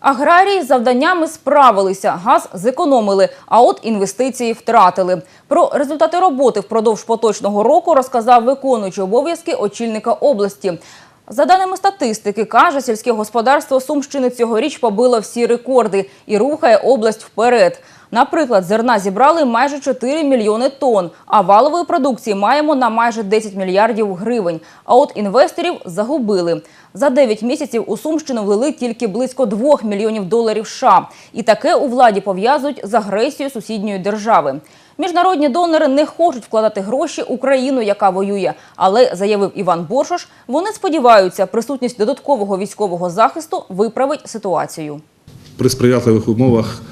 Аграрії з завданнями справилися, газ зекономили, а от інвестиції втратили. Про результати роботи впродовж поточного року розказав виконуючий обов'язки очільника області. За даними статистики, каже, сільське господарство Сумщини цьогоріч побило всі рекорди і рухає область вперед. Наприклад, зерна зібрали майже 4 мільйони тонн, а валової продукції маємо на майже 10 мільярдів гривень. А от інвесторів загубили. За 9 місяців у Сумщину влили тільки близько 2 мільйонів доларів США. І таке у владі пов'язують з агресією сусідньої держави. Міжнародні донори не хочуть вкладати гроші у країну, яка воює. Але, заявив Іван Боршош, вони сподіваються, присутність додаткового військового захисту виправить ситуацію. При сприятливих умовах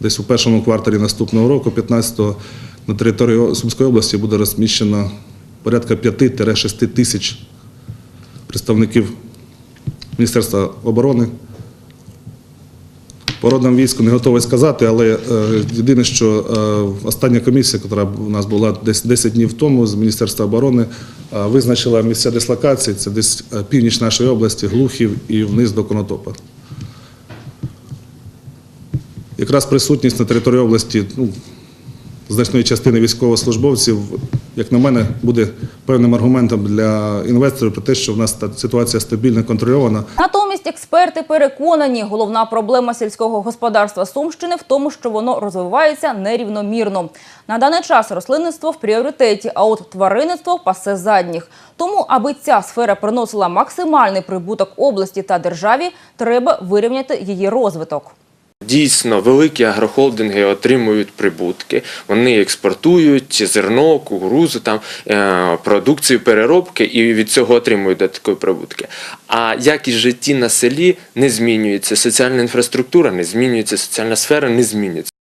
десь у першому кварталі наступного року, 15-го, на території Сумської області буде розміщено порядка 5-6 тисяч представників Міністерства оборони. По родам війську не готовий сказати, але е, єдине, що е, остання комісія, яка у нас була десь 10 днів тому з Міністерства оборони, е, визначила місця дислокації, це десь північ нашої області, Глухів і вниз до Конотопа. Якраз присутність на території області ну, значної частини військовослужбовців, як на мене, буде певним аргументом для інвесторів про те, що в нас та ситуація стабільна, контрольована. Натомість експерти переконані, головна проблема сільського господарства Сумщини в тому, що воно розвивається нерівномірно. На даний час рослинництво в пріоритеті, а от тваринництво пасе задніх. Тому, аби ця сфера приносила максимальний прибуток області та державі, треба вирівняти її розвиток. Дійсно, великі агрохолдинги отримують прибутки. Вони експортують зерно, кукурузу, там е, продукцію переробки і від цього отримують додаткові прибутки. А якість житті на селі не змінюється. Соціальна інфраструктура не змінюється, соціальна сфера не змінюється.